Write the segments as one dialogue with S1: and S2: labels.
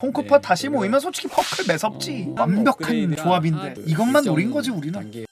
S1: 콩쿠파
S2: 네,
S1: 다시 모이면 솔직히 퍼클 매섭지.
S2: 어,
S1: 완벽한 조합인데 이것만 노린 거지 우리는.
S2: 단계.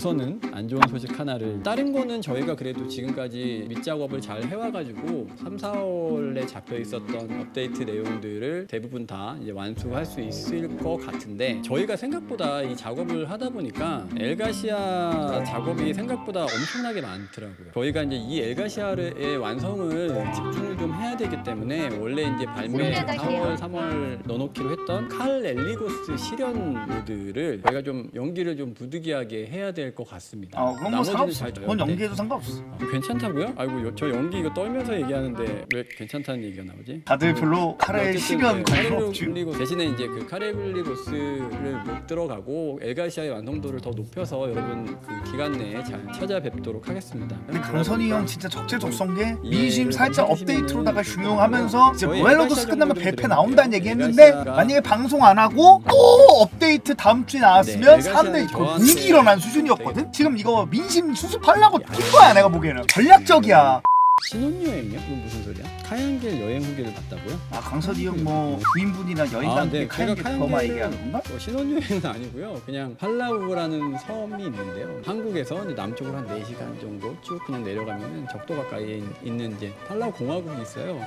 S2: 우선은 안 좋은 소식 하나를 다른 거는 저희가 그래도 지금까지 밑작업을 잘 해와가지고 3, 4월에 잡혀 있었던 업데이트 내용들을 대부분 다 이제 완수할 수 있을 것 같은데 저희가 생각보다 이 작업을 하다 보니까 엘가시아 작업이 생각보다 엄청나게 많더라고요. 저희가 이제 이 엘가시아의 완성을 집중을 좀 해야 되기 때문에 원래 이제 발매 4월, 3월 넣어놓기로 했던 칼 엘리고스 실현 모드를 저희가 좀 연기를 좀 부득이하게 해야 될것 같습니다.
S1: 어 그럼 뭐
S2: 나머지는
S1: 상관없어.
S2: 잘
S1: 그건
S2: 돼요.
S1: 연기해도 상관없어.
S2: 아, 괜찮다고요? 아이고 요- 저 연기 이거 떨면서 얘기하는데 왜 괜찮다는 얘기가 나오지?
S1: 다들 별로 칼에
S2: 어쨌든
S1: 시련
S2: 네,
S1: 관심
S2: 카레
S1: 없지.
S2: 대신에 이제 그 카레블리고스를 못 들어가고 엘가시아의 완성도를 더 높여서 여러분 그 기간 내에 잘 찾아뵙도록 하겠습니다.
S1: 근데 강선이 형 진짜 적재적소인 게
S2: 예,
S1: 민심 살짝 업데이트로다가
S2: 그-
S1: 중용하면서 이제 모엘로도스 끝나면 벨페. 나온다는 얘기 했는데
S2: 엘가시아가-
S1: 만약에 방송 안 하고 또 업데이트 다음 주에 나왔으면
S2: 네,
S1: 사람들이 거의
S2: 저한테
S1: 분위기 일어난 수준이었거든. 지금 이거 민심 수습하려고 뛴 거야 내가 보기에는 전략적이야.
S2: 신혼여행이요? 이건 무슨 소리야? 카양길 여행 후기를 봤다고요?
S1: 아 강선이 형뭐 부인분이나 여행
S2: 아,
S1: 가는
S2: 네.
S1: 게 카양게
S2: 제가
S1: 그거만
S2: 카양게를-
S1: 얘기하는 건가?
S2: 어, 신혼여행은 아니고요. 그냥 팔라우라는 섬이 있는데요. 한국에서 이제 남쪽으로 한 4시간 정도 쭉 그냥 내려가면 적도 가까이에 있는 이제 팔라우 공화국이 있어요.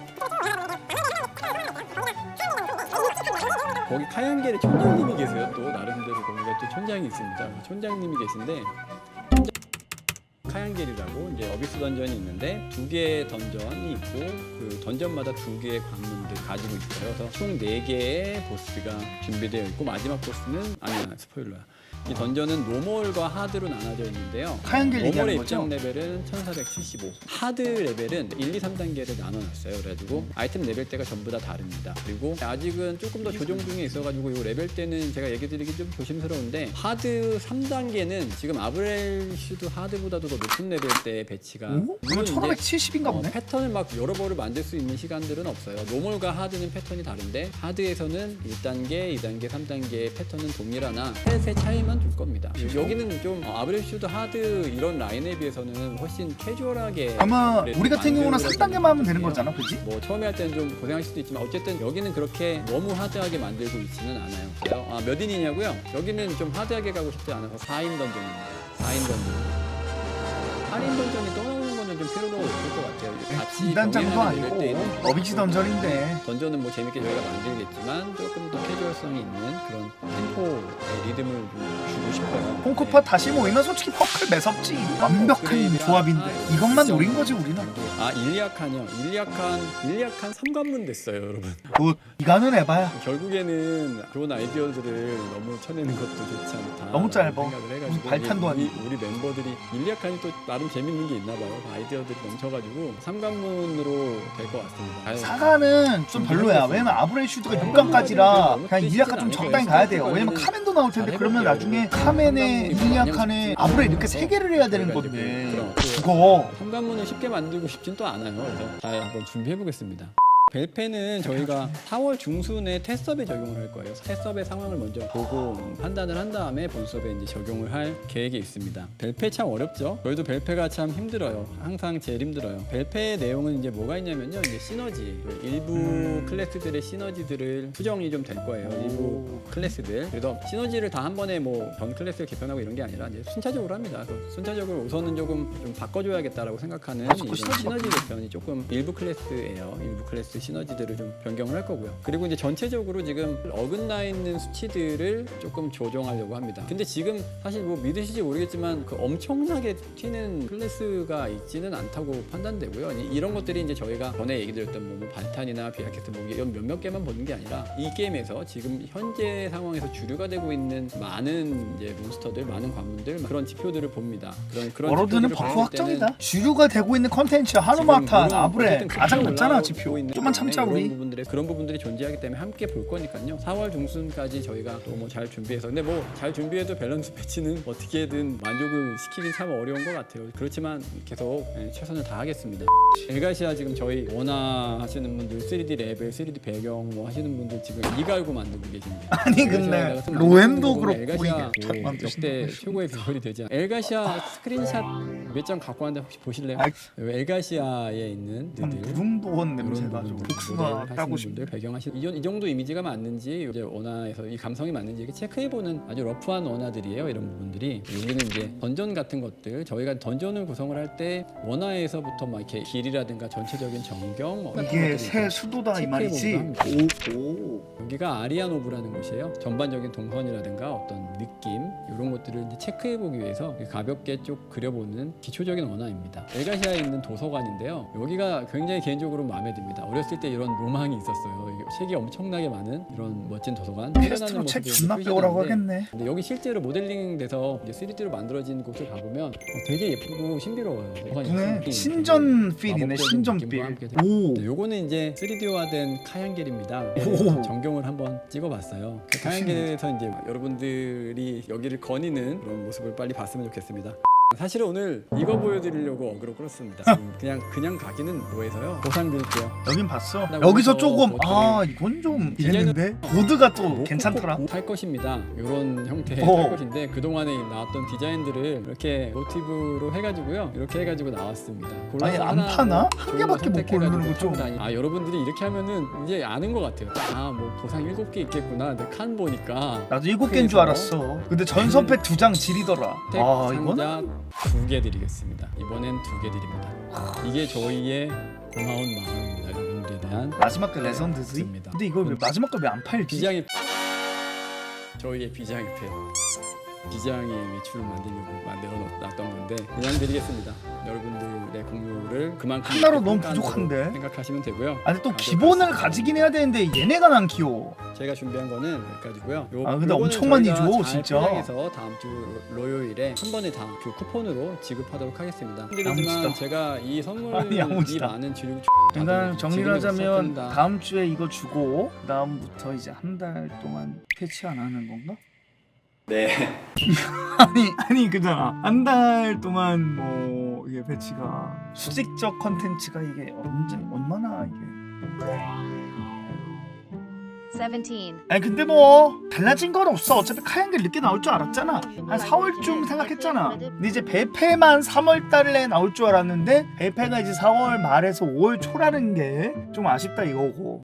S2: 거기 카양겔에 촌장님이 계세요. 또 또 촌장이 있습니다. 촌장님이 계신데 카양겔이라고 이제 어비스 던전이 있는데 두 개의 던전이 있고 그 던전마다 두 개의 관문들 가지고 있어요. 그래서 총 네 개의 보스가 준비되어 있고 마지막 보스는 아니야 스포일러야. 이 던전은 노멀과 하드로 나눠져 있는데요.
S1: 얘기하는
S2: 노멀의
S1: 거죠?
S2: 입장 레벨은 1475. 하드 레벨은 1, 2, 3단계를 나눠놨어요. 그래가지고 아이템 레벨대가 전부 다 다릅니다. 그리고 아직은 조금 더 조정 중에 있어가지고 이 레벨대는 제가 얘기 드리기 좀 조심스러운데 하드 3단계는 지금 아브렐슈드 하드보다도 더 높은 배치가
S1: 오?
S2: 물론
S1: 그럼
S2: 이제
S1: 1570인가
S2: 어,
S1: 보네.
S2: 패턴을 막 여러 번을 만들 수 있는 시간들은 없어요. 노멀과 하드는 패턴이 다른데 하드에서는 1단계, 2단계, 3단계의 패턴은 동일하나 셋의 차이만 줄 겁니다. 여기는 좀 어, 아브렐슈드 하드 이런 라인에 비해서는 훨씬 캐주얼하게
S1: 아마 우리 같은 경우는
S2: 만들어서
S1: 3단계만 하면 되는. 거잖아, 그지?
S2: 뭐 처음에 할 때는 좀 고생할 수도 있지만 어쨌든 여기는 그렇게 너무 하드하게 만들고 있지는 않아요. 그래요? 아, 몇 인이냐고요? 여기는 좀 하드하게 가고 싶지 않아서 4인 던전입니다. 4인 던전. 8인 던전이 떠나는 거는 좀 필요가 없을 것 같아요. 같이
S1: 2단장도
S2: 병행하는
S1: 아니고
S2: 때는
S1: 어비지 던전인데
S2: 던전은 뭐 재밌게 저희가 만들겠지만 조금 더 캐주얼성이 있는 그런 템포의 리듬을 좀 주고 싶어요.
S1: 콩쿠파
S2: 네.
S1: 다시 모이면 솔직히 퍼클 매섭지. 완벽한
S2: 업그레이드랑
S1: 조합인데
S2: 하드,
S1: 이것만
S2: 일정
S1: 노린 거지 우리는.
S2: 단계. 아 일리아칸이요. 일리아칸 일리아칸 3관문 됐어요, 여러분.
S1: 굿. 이거는 해봐야.
S2: 결국에는 좋은 아이디어들을 너무 쳐내는 것도 좋지 않다.
S1: 너무 짧아.
S2: 생각을 해가지고
S1: 무슨 발탄도
S2: 우리,
S1: 아니고.
S2: 우리 멤버들이 일리아칸이 또 나름 재밌는 게 있나 봐요. 아이디 어들이 넘쳐가지고 3관문으로 될 것 같습니다. 아유,
S1: 사과는 좀 별로야. 왜냐면 아브레슈드가 6강까지라 그냥 일리아칸 좀 적당히 가야 돼요. 왜냐면 카멘도 나올 텐데 그러면 나중에 카멘에 일리아칸에 아브레 이렇게 세 개를 해야 되는 건데 죽어.
S2: 3관문을 쉽게 만들고 싶진 또 않아요. 그래서 잘 한번 준비해 보겠습니다. 벨페는 저희가 4월 중순에 테스트업에 적용을 할 거예요. 테스트업의 상황을 먼저 보고 판단을 한 다음에 본수업에 이제 적용을 할 계획이 있습니다. 벨페 참 어렵죠. 저희도 벨페가 참 힘들어요. 항상 제일 힘들어요. 벨페의 내용은 이제 뭐가 있냐면요. 이제 시너지 일부
S1: 음.
S2: 클래스들의 시너지들을 수정이 좀 될 거예요. 일부 클래스들. 그래서 시너지를 다 한 번에 뭐 전 클래스를 개편하고 이런 게 아니라 이제 순차적으로 합니다. 순차적으로 우선은 조금 좀 바꿔줘야겠다라고 생각하는
S1: 자꾸
S2: 이런
S1: 시너지
S2: 개편이 조금 일부 클래스예요. 일부 클래스 시너지들을 좀 변경을 할 거고요. 그리고 이제 전체적으로 지금 어긋나 있는 수치들을 조금 조정하려고 합니다. 근데 지금 사실 뭐 믿으실지 모르겠지만 그 엄청나게 튀는 클래스가 있지는 않다고 판단되고요. 이- 이런 것들이 이제 저희가 전에 얘기 드렸던 뭐, 뭐 발탄이나 비아캐스트 뭐 이런 몇몇 개만 보는 게 아니라 이 게임에서 지금 현재 상황에서 주류가 되고 있는 많은 이제 몬스터들, 많은 관문들 그런 지표들을 봅니다. 그런 그런
S1: 워로드는 버프 확정이다. 주류가 되고 있는 컨텐츠 하루마탄, 아브레 가장 높잖아 지표.
S2: 있는
S1: 좀만 조금만 참자,
S2: 그런
S1: 우리.
S2: 부분들에 그런 부분들이 존재하기 때문에 함께 볼 거니까요. 4월 중순까지 저희가 또 뭐 잘 준비해서 근데 뭐 잘 준비해도 밸런스 패치는 어떻게든 만족을 시키긴 참 어려운 것 같아요. 그렇지만 계속 예, 최선을 다하겠습니다. 엘가시아 지금 저희 원화하시는 분들 3D 레벨, 3D 배경 뭐 하시는 분들 지금 이 갈고 만들고 계십니다.
S1: 아니, 근데 로엠도
S2: 만들고
S1: 그렇고
S2: 엘가시아
S1: 이게
S2: 잘그
S1: 만들었나
S2: 역대 최고의 비결이 되지 않아요. 엘가시아 스크린샷 몇 장 갖고 왔는데 혹시 보실래요?
S1: 아이.
S2: 엘가시아에 있는
S1: 한
S2: 느들
S1: 무릉도원 좀
S2: 부분들,
S1: 복숭아 따고 싶네.
S2: 분들 배경하시 이, 정- 이 정도 이미지가 맞는지 이제 원화에서 이 감성이 맞는지 이렇게 체크해보는 아주 러프한 원화들이에요 이런 부분들이 여기는 이제 던전 같은 것들 저희가 던전을 구성을 할 때 원화에서부터 막 이렇게 길이라든가 전체적인 전경 뭐 같은
S1: 이게
S2: 것들을
S1: 새 수도다 이 말이지.
S2: 체크해보기도
S1: 오, 오.
S2: 여기가 아리아노브라는 곳이에요. 전반적인 동선이라든가 어떤 느낌 이런 것들을 이제 체크해보기 위해서 가볍게 쭉 그려보는 기초적인 원화입니다. 엘가시아에 있는 도서관인데요. 여기가 굉장히 개인적으로 마음에 듭니다. 어렸을 때 이런 로망이 있었어요. 이게 책이 엄청나게 많은 이런 멋진 도서관.
S1: 테스트로 책
S2: 모습이
S1: 존나 빼오라고 하겠네.
S2: 근데 여기 실제로 모델링 돼서 이제 3D로 만들어진 곳을 가보면 어, 되게 예쁘고 신비로워요.
S1: 그네 신전 필이네 신전 필. 오.
S2: 네, 요거는 이제 3D화된 카얀겔입니다.
S1: 오.
S2: 전경을 한번 찍어봤어요. 그 카얀겔에서 이제 여러분들이 여기를 거니는 그런 모습을 빨리 봤으면 좋겠습니다. 사실은 오늘 이거 보여드리려고 어그로 끌었습니다. 지금 그냥 그냥 가기는 뭐해서요. 보상 드릴게요.
S1: 여긴 봤어.
S2: 나
S1: 여기서 조금
S2: 어떻게-
S1: 아 이건 좀
S2: 디자인은-
S1: 이랬는데 보드가
S2: 또뭐
S1: 괜찮더라.
S2: 꼭할 것입니다. 이런 형태의
S1: 어.
S2: 할 것인데 그 동안에 나왔던 디자인들을 이렇게 모티브로 해가지고요. 이렇게 해가지고 나왔습니다.
S1: 아니, 안
S2: 하나
S1: 파나? 뭐한 개밖에 못 고르는 거 좀.
S2: 타고 다니- 아 여러분들이 이렇게 하면은 이제 아는 것 같아요. 아 뭐 보상 일곱 개 있겠구나. 근데 칸 보니까
S1: 나도 일곱 개인 줄 알았어. 근데 전선패 두 장 지리더라. 택아 이거는
S2: 두 개 드리겠습니다. 이번엔 두 개 드립니다. 이게 저희의 고마운 마음입니다. 여러분들에 대한
S1: 마지막 거 레전드지.
S2: 맞습니다.
S1: 근데 이거 왜 마지막 거 왜 안 팔지?
S2: 비장의 저희의 비장의 패 비장의 매출을 만들려고 만들어 놨던 건데 그냥 드리겠습니다. 여러분들의 공유를 그만큼
S1: 하나로 너무 부족한데?
S2: 생각하시면 되고요.
S1: 아니 또
S2: 아,
S1: 기본을. 가지긴 해야 되는데 얘네가 난 귀여워.
S2: 제가 준비한 거는 여기까지고요. 요,
S1: 아, 근데
S2: 요거는
S1: 엄청 많이
S2: 저희가
S1: 줘,
S2: 잘
S1: 진짜.
S2: 포장해서 다음 주 로요일에 한 번에 다 그 쿠폰으로 지급하도록 하겠습니다.
S1: 야무지다.
S2: 드리지만 제가 이 선물이
S1: 아니, 야무지다.
S2: 많은 주류
S1: 일단 정리를 하자면
S2: 다
S1: 다음 주에 이거 주고 다음부터 이제 한 달 동안 패치 안 하는 건가?
S2: 네.
S1: 아니 아니 그잖아. 한 달 동안 뭐 이게 패치가 수직적 컨텐츠가 이게 언제 얼마나 이게?
S3: 17.
S1: 아니 근데 뭐 달라진 건 없어. 어차피 카양겔 늦게 나올 줄 알았잖아. 한 4월쯤 생각했잖아. 근데 이제 배패만 3월 달에 나올 줄 알았는데 배패가 이제 4월 말에서 5월 초라는 게 좀 아쉽다 이거고